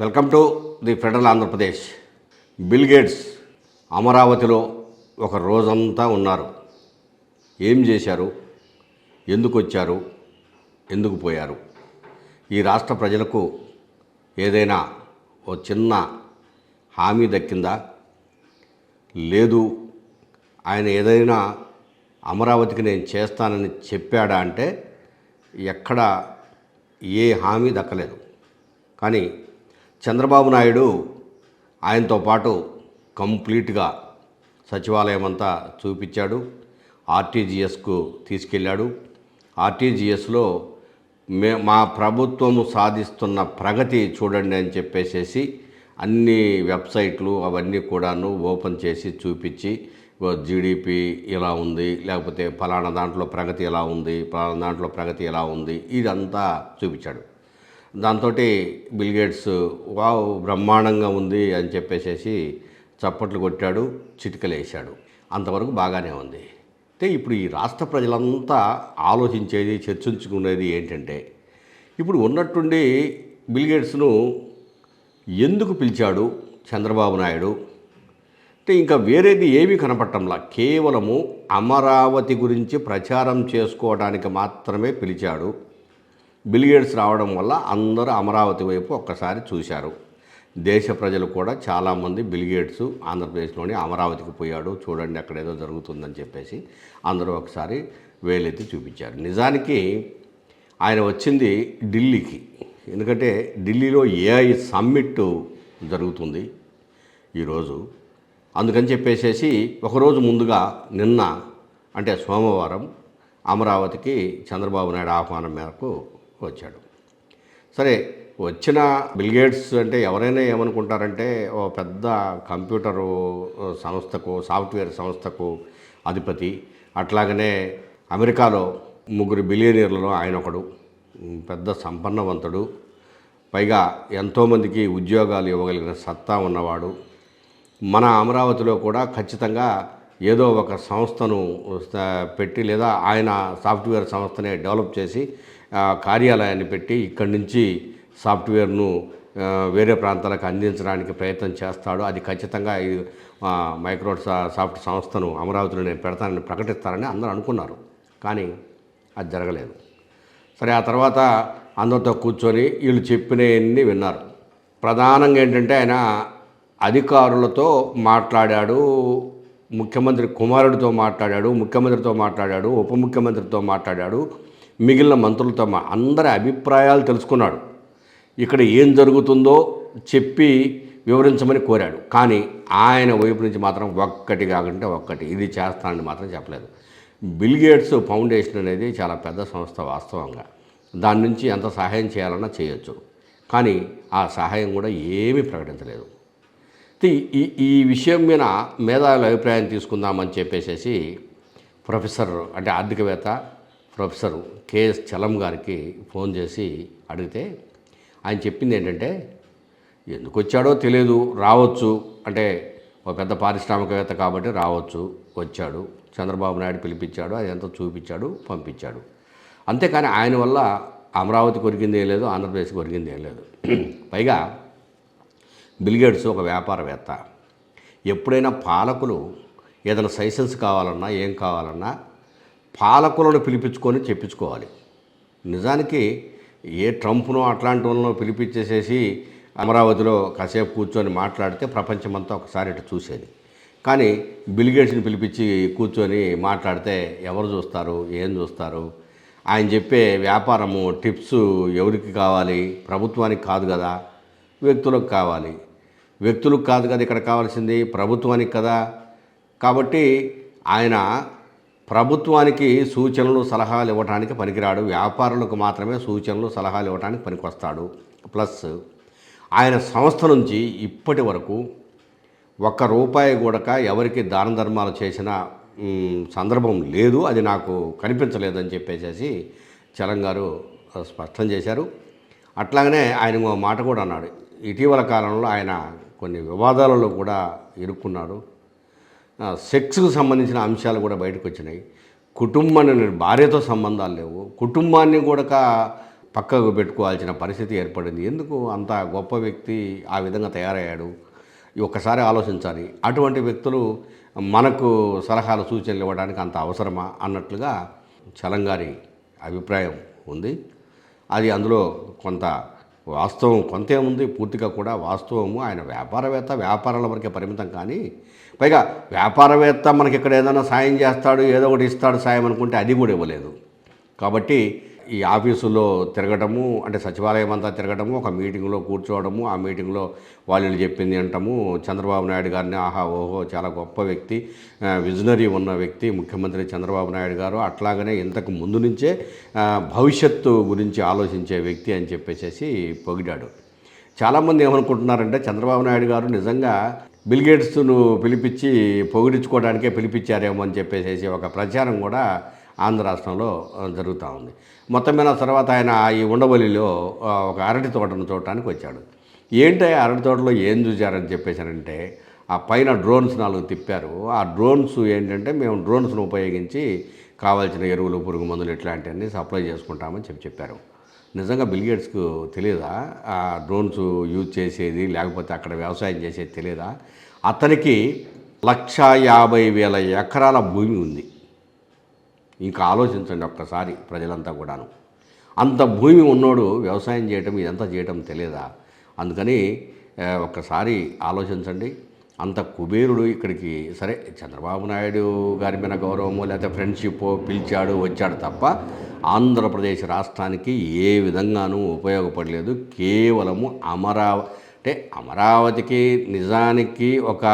Welcome to the Federal Andhra Pradesh. Bill gates అమరావతిలో ఒక రోజంతా ఉన్నారు. ఏం చేశారు? ఎందుకు వచ్చారు? ఎందుకు పోయారు? ఈ రాష్ట్ర ప్రజలకు ఏదైనా ఓ చిన్న హామీ దక్కిందా? లేదు. ఆయన ఏదైనా అమరావతికి నేను చేస్తానని చెప్పాడా అంటే ఎక్కడ ఏ హామీ దక్కలేదు. కానీ చంద్రబాబు నాయుడు ఆయనతో పాటు కంప్లీట్గా సచివాలయం అంతా చూపించాడు. ఆర్టీజీఎస్కు తీసుకెళ్ళాడు. ఆర్టీజీఎస్లో మే మా ప్రభుత్వము సాధిస్తున్న ప్రగతి చూడండి అని చెప్పేసేసి అన్ని వెబ్సైట్లు అవన్నీ కూడాను ఓపెన్ చేసి చూపించి జీడిపి ఇలా ఉంది లేకపోతే ఫలానా దాంట్లో ప్రగతి ఎలా ఉంది ఫలానా దాంట్లో ప్రగతి ఎలా ఉంది ఇదంతా చూపించాడు. దాంతో బిల్గేట్స్ వావ్ బ్రహ్మాండంగా ఉంది అని చెప్పేసేసి చప్పట్లు కొట్టాడు చిటికలేశాడు. అంతవరకు బాగానే ఉంది. అయితే ఇప్పుడు ఈ రాష్ట్ర ప్రజలంతా ఆలోచించేది చర్చించుకునేది ఏంటంటే ఇప్పుడు ఉన్నట్టుండి బిల్గేట్స్ను ఎందుకు పిలిచాడు చంద్రబాబు నాయుడు? అంటే ఇంకా వేరేది ఏమీ కనపడటంలా. కేవలము అమరావతి గురించి ప్రచారం చేసుకోవడానికి మాత్రమే పిలిచాడు. బిలిగేట్స్ రావడం వల్ల అందరూ అమరావతి వైపు ఒక్కసారి చూశారు. దేశ ప్రజలు కూడా చాలామంది బిలిగేట్స్ ఆంధ్రప్రదేశ్లోని అమరావతికి పోయాడు. చూడండి అక్కడ ఏదో జరుగుతుందని చెప్పేసి అందరూ ఒకసారి వేలెత్తి చూపించారు. నిజానికి ఆయన వచ్చింది ఢిల్లీకి. ఎందుకంటే ఢిల్లీలో ఏఐ సమ్మిట్ జరుగుతుంది ఈరోజు. అందుకని చెప్పేసేసి ఒకరోజు ముందుగా నిన్న అంటే సోమవారం అమరావతికి చంద్రబాబు నాయుడు ఆహ్వానం మేరకు వచ్చాడు. సరే వచ్చిన బిల్గేట్స్ అంటే ఎవరైనా ఏమనుకుంటారంటే ఓ పెద్ద కంప్యూటరు సంస్థకు సాఫ్ట్వేర్ సంస్థకు అధిపతి. అట్లాగనే అమెరికాలో ముగ్గురు బిలియనీర్లలో ఆయన ఒకడు. పెద్ద సంపన్నవంతుడు. పైగా ఎంతోమందికి ఉద్యోగాలు ఇవ్వగలిగిన సత్తా ఉన్నవాడు. మన అమరావతిలో కూడా ఖచ్చితంగా ఏదో ఒక సంస్థను పెట్టి లేదా ఆయన సాఫ్ట్వేర్ సంస్థనే డెవలప్ చేసి కార్యాలయాన్ని పెట్టి ఇక్కడి నుంచి సాఫ్ట్వేర్ను వేరే ప్రాంతాలకు అందించడానికి ప్రయత్నం చేస్తాడు. అది ఖచ్చితంగా ఈ మైక్రో సాఫ్ట్ సంస్థను అమరావతిలో నేను పెడతానని ప్రకటిస్తారని అందరూ అనుకున్నారు. కానీ అది జరగలేదు. సరే ఆ తర్వాత అందరితో కూర్చొని వీళ్ళు చెప్పినవన్నీ విన్నారు. ప్రధానంగా ఏంటంటే ఆయన అధికారులతో మాట్లాడాడు ముఖ్యమంత్రి కుమారుడితో మాట్లాడాడు ముఖ్యమంత్రితో మాట్లాడాడు ఉప ముఖ్యమంత్రితో మాట్లాడాడు మిగిలిన మంత్రులతో మా అందరి అభిప్రాయాలు తెలుసుకున్నాడు. ఇక్కడ ఏం జరుగుతుందో చెప్పి వివరించమని కోరాడు. కానీ ఆయన వైపు నుంచి మాత్రం ఒక్కటి కాకుంటే ఒక్కటి ఇది చేస్తానని మాత్రం చెప్పలేదు. బిల్ గేట్స్ ఫౌండేషన్ అనేది చాలా పెద్ద సంస్థ వాస్తవంగా. దాని నుంచి ఎంత సహాయం చేయాలన్నా చేయొచ్చు. కానీ ఆ సహాయం కూడా ఏమీ ప్రకటించలేదు. ఈ ఈ విషయం మీద మేధావుల అభిప్రాయం తీసుకుందామని చెప్పేసి ప్రొఫెసర్ అంటే ఆర్థికవేత్త ప్రొఫెసర్ కేఎస్ చలం గారికి ఫోన్ చేసి అడిగితే ఆయన చెప్పింది ఏంటంటే ఎందుకు వచ్చాడో తెలియదు రావచ్చు. అంటే ఒక పెద్ద పారిశ్రామికవేత్త కాబట్టి రావచ్చు వచ్చాడు చంద్రబాబు నాయుడు పిలిపించాడు అది ఎంతో చూపించాడు పంపించాడు. అంతేకాని ఆయన వల్ల అమరావతి కొరిగింది ఏం లేదు ఆంధ్రప్రదేశ్ కొరిగింది ఏం లేదు. పైగా బిల్గేట్స్ ఒక వ్యాపారవేత్త. ఎప్పుడైనా పాలకులు ఏదైనా సైసెన్స్ కావాలన్నా ఏం కావాలన్నా పాలకులను పిలిపించుకొని చెప్పించుకోవాలి. నిజానికి ఏ ట్రంప్ను అట్లాంటి వాళ్ళను పిలిపించేసేసి అమరావతిలో కాసేపు కూర్చొని మాట్లాడితే ప్రపంచమంతా ఒకసారి ఇటు చూసేది. కానీ బిల్గేట్స్ని పిలిపించి కూర్చొని మాట్లాడితే ఎవరు చూస్తారు ఏం చూస్తారు? ఆయన చెప్పే వ్యాపారము టిప్స్ ఎవరికి కావాలి? ప్రభుత్వానికి కాదు కదా వ్యక్తులకు కావాలి. వ్యక్తులకు కాదు కదా ఇక్కడ కావాల్సింది ప్రభుత్వానికి కదా. కాబట్టి ఆయన ప్రభుత్వానికి సూచనలు సలహాలు ఇవ్వడానికి పనికిరాడు. వ్యాపారులకు మాత్రమే సూచనలు సలహాలు ఇవ్వడానికి పనికొస్తాడు. ప్లస్ ఆయన సంస్థ నుంచి ఇప్పటి వరకు ఒక్క రూపాయి కూడక ఎవరికి దాన ధర్మాలు చేసిన సందర్భం లేదు. అది నాకు కనిపించలేదని చెప్పేసేసి చలం గారు స్పష్టం చేశారు. అట్లాగనే ఆయన మాట కూడా అన్నాడు. ఇటీవల కాలంలో ఆయన కొన్ని వివాదాలలో కూడా ఇరుక్కున్నాడు సెక్స్కు సంబంధించిన అంశాలు కూడా బయటకు వచ్చినాయి కుటుంబాన్ని భార్యతో సంబంధాలు లేవు. కుటుంబాన్ని కూడా పక్కకు పెట్టుకోవాల్సిన పరిస్థితి ఏర్పడింది. ఎందుకు అంత గొప్ప వ్యక్తి ఆ విధంగా తయారయ్యాడు? ఈ ఒక్కసారి ఆలోచించాలి. అటువంటి వ్యక్తులు మనకు సలహాలు సూచనలు ఇవ్వడానికి అంత అవసరమా అన్నట్లుగా చలంగారి అభిప్రాయం ఉంది. అది అందులో కొంత వాస్తవం కొంతే ఉంది పూర్తిగా కూడా వాస్తవము. ఆయన వ్యాపారవేత్త వ్యాపారాల వరకే పరిమితం కానీ పైగా వ్యాపారవేత్త మనకి ఇక్కడ ఏదైనా సాయం చేస్తాడు ఏదో ఒకటి ఇస్తాడు సాయం అనుకుంటే అది కూడా ఇవ్వలేదు. కాబట్టి ఈ ఆఫీసులో తిరగటము అంటే సచివాలయం అంతా తిరగటము ఒక మీటింగ్లో కూర్చోవడము ఆ మీటింగ్లో వాళ్ళు చెప్పింది అంటాము చంద్రబాబు నాయుడు గారిని ఆహా ఓహో చాలా గొప్ప వ్యక్తి విజనరీ ఉన్న వ్యక్తి ముఖ్యమంత్రి చంద్రబాబు నాయుడు గారు అట్లాగనే ఇంతకు ముందు నుంచే భవిష్యత్తు గురించి ఆలోచించే వ్యక్తి అని చెప్పేసి పొగిడాడు. చాలామంది ఏమనుకుంటున్నారంటే చంద్రబాబు నాయుడు గారు నిజంగా బిల్గేట్స్ను పిలిపించి పొగిడించుకోవడానికే పిలిపించారేమో అని చెప్పేసి ఒక ప్రచారం కూడా ఆంధ్ర రాష్ట్రంలో జరుగుతూ ఉంది. మొత్తం మీద తర్వాత ఆయన ఈ ఉండవల్లిలో ఒక అరటి తోటను చూడటానికి వచ్చాడు. ఏంటి అరటి తోటలో ఏం చూశారని చెప్పేశారంటే ఆ పైన డ్రోన్స్ నాలుగు తిప్పారు. ఆ డ్రోన్స్ ఏంటంటే మేము డ్రోన్స్ను ఉపయోగించి కావాల్సిన ఎరువులు పురుగు మందులు ఇట్లాంటివన్నీ సప్లై చేసుకుంటామని చెప్పి చెప్పారు. నిజంగా బిల్గేట్స్కు తెలియదా ఆ డ్రోన్స్ యూజ్ చేసేది లేకపోతే అక్కడ వ్యవసాయం చేసేది తెలియదా అతనికి లక్ష యాభై వేల ఎకరాల భూమి ఉంది. ఇంకా ఆలోచించండి ఒక్కసారి ప్రజలంతా కూడాను. అంత భూమి ఉన్నోడు వ్యవసాయం చేయటం ఇదంతా చేయటం తెలియదా? అందుకని ఒక్కసారి ఆలోచించండి. అంత కుబేరుడు ఇక్కడికి సరే చంద్రబాబు నాయుడు గారి మీద గౌరవము లేకపోతే ఫ్రెండ్షిప్ పిలిచాడు వచ్చాడు తప్ప ఆంధ్రప్రదేశ్ రాష్ట్రానికి ఏ విధంగానూ ఉపయోగపడలేదు. కేవలము అమరావతి అంటే అమరావతికి నిజానికి ఒక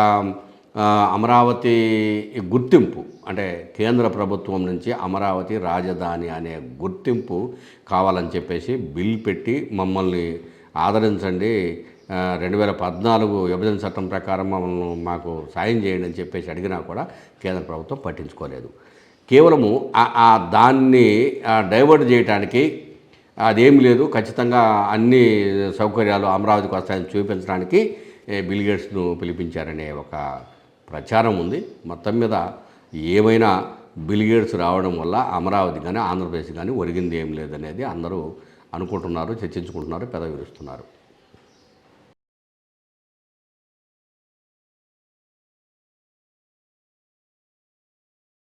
అమరావతి గుర్తింపు అంటే కేంద్ర ప్రభుత్వం నుంచి అమరావతి రాజధాని అనే గుర్తింపు కావాలని చెప్పేసి బిల్ పెట్టి మమ్మల్ని ఆదరించండి. రెండు వేల పద్నాలుగు విభజన చట్టం ప్రకారం మమ్మల్ని మాకు సాయం చేయండి అని చెప్పేసి అడిగినా కూడా కేంద్ర ప్రభుత్వం పట్టించుకోలేదు. కేవలము ఆ- దాన్ని డైవర్ట్ చేయడానికి అదేమి లేదు. ఖచ్చితంగా అన్ని సౌకర్యాలు అమరావతికి వస్తాయని చూపించడానికి బిల్గేట్స్ను పిలిపించారనే ఒక ప్రచారం ఉంది. మొత్తం మీద ఏమైనా బిలిగేట్స్ రావడం వల్ల అమరావతి కానీ ఆంధ్రప్రదేశ్ కానీ ఒరిగింది ఏం లేదనేది అందరూ అనుకుంటున్నారు చర్చించుకుంటున్నారు పెదవిరుస్తున్నారు.